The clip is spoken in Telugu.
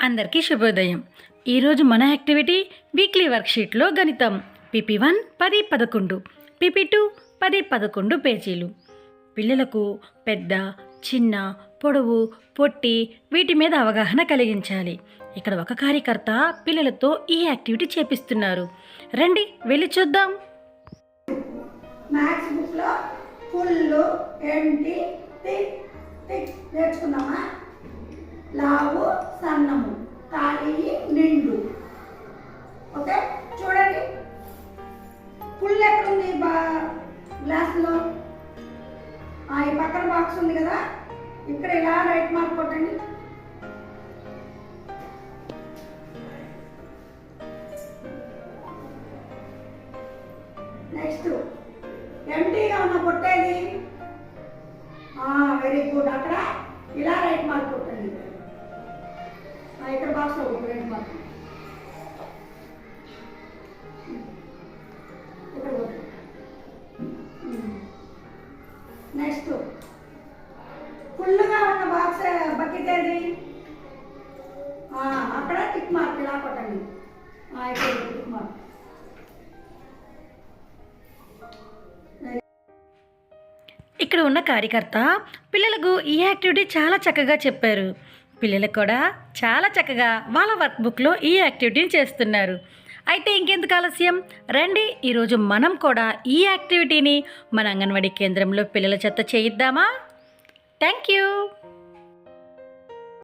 అందరికీ శుభోదయం. ఈరోజు మన యాక్టివిటీ వీక్లీ వర్క్షీట్లో గణితం. పిపి వన్ పది పదకొండు పిపి టూ పది పదకొండు పేజీలు. పిల్లలకు పెద్ద చిన్న పొడవు పొట్టి వీటి మీద అవగాహన కలిగించాలి. ఇక్కడ ఒక కార్యకర్త పిల్లలతో ఈ యాక్టివిటీ చేపిస్తున్నారు. రండి వెళ్ళి చూద్దాం. మ్యాథ్స్ బుక్లో ఫుల్ నేర్చుకున్నామా లావు సన్నము ఖాళీ నిండు. ఓకే? చూడండి. ఫుల్ ఎక్కడుంది బా గ్లాసులో? ఆ, ఈ పక్కన బాక్స్ ఉంది కదా? ఇక్కడ ఇలా రైట్ మార్క్ కొట్టండి? నెక్స్ట్ ఎంటీగా ఉన్న పొట్టేది వెరీ గుడ్ అక్కడ ఇలా రైట్ మార్క్ కొట్టండి. ఇక్కడ బాక్స్లో ఒక మార్క్ ఇక్కడ నెక్స్ట్ ఫుల్గా ఉన్న బాక్స్ బకెట్ ఏది? అక్కడ టిక్ మార్క్ ఇలా కొట్టండి? ఇక్కడ టిక్ మార్క్ ఇక్కడ ఉన్న కార్యకర్త పిల్లలకు ఈ యాక్టివిటీ చాలా చక్కగా చెప్పారు. పిల్లలు కూడా చాలా చక్కగా వాళ్ళ వర్క్ బుక్లో ఈ యాక్టివిటీని చేస్తున్నారు. అయితే ఇంకెందుకు ఆలస్యం? రండి ఈరోజు మనం కూడా ఈ యాక్టివిటీని మన అంగన్వాడీ కేంద్రంలో పిల్లల చెత్త చేయిద్దామా? Thank you